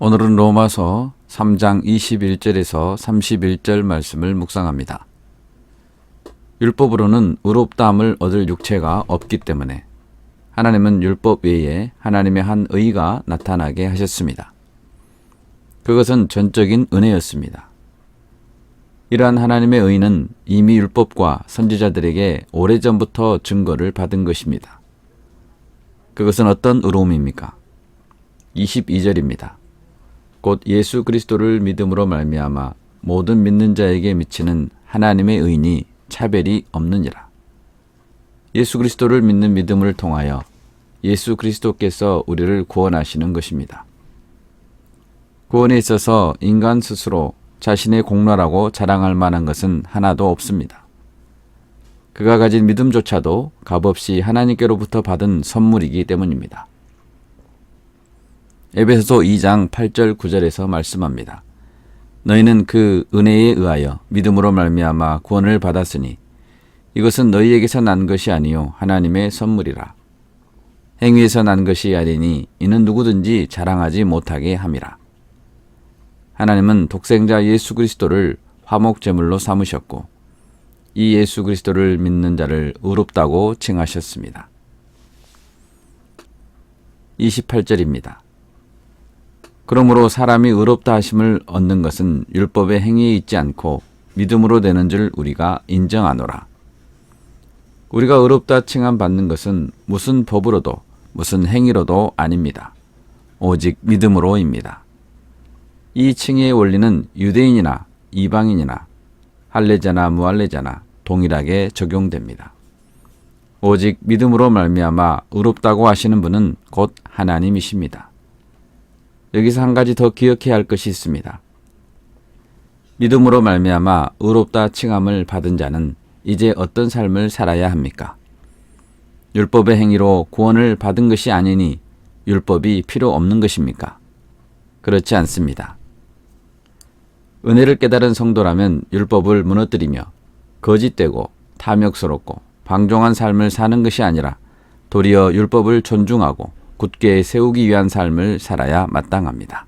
오늘은 로마서 3장 21절에서 31절 말씀을 묵상합니다. 율법으로는 의롭다함을 얻을 육체가 없기 때문에 하나님은 율법 외에 하나님의 한 의가 나타나게 하셨습니다. 그것은 전적인 은혜였습니다. 이러한 하나님의 의는 이미 율법과 선지자들에게 오래전부터 증거를 받은 것입니다. 그것은 어떤 의로움입니까? 22절입니다. 곧 예수 그리스도를 믿음으로 말미암아 모든 믿는 자에게 미치는 하나님의 의니 차별이 없느니라. 예수 그리스도를 믿는 믿음을 통하여 예수 그리스도께서 우리를 구원하시는 것입니다. 구원에 있어서 인간 스스로 자신의 공로라고 자랑할 만한 것은 하나도 없습니다. 그가 가진 믿음조차도 값없이 하나님께로부터 받은 선물이기 때문입니다. 에베소서 2장 8절 9절에서 말씀합니다. 너희는 그 은혜에 의하여 믿음으로 말미암아 구원을 받았으니 이것은 너희에게서 난 것이 아니요 하나님의 선물이라. 행위에서 난 것이 아니니 이는 누구든지 자랑하지 못하게 함이라. 하나님은 독생자 예수 그리스도를 화목 제물로 삼으셨고 이 예수 그리스도를 믿는 자를 의롭다고 칭하셨습니다. 28절입니다. 그러므로 사람이 의롭다 하심을 얻는 것은 율법의 행위에 있지 않고 믿음으로 되는 줄 우리가 인정하노라. 우리가 의롭다 칭함 받는 것은 무슨 법으로도 무슨 행위로도 아닙니다. 오직 믿음으로입니다. 이 칭의 원리는 유대인이나 이방인이나 할례자나 무할례자나 동일하게 적용됩니다. 오직 믿음으로 말미암아 의롭다고 하시는 분은 곧 하나님이십니다. 여기서 한 가지 더 기억해야 할 것이 있습니다. 믿음으로 말미암아 의롭다 칭함을 받은 자는 이제 어떤 삶을 살아야 합니까? 율법의 행위로 구원을 받은 것이 아니니 율법이 필요 없는 것입니까? 그렇지 않습니다. 은혜를 깨달은 성도라면 율법을 무너뜨리며 거짓되고 탐욕스럽고 방종한 삶을 사는 것이 아니라 도리어 율법을 존중하고 굳게 세우기 위한 삶을 살아야 마땅합니다.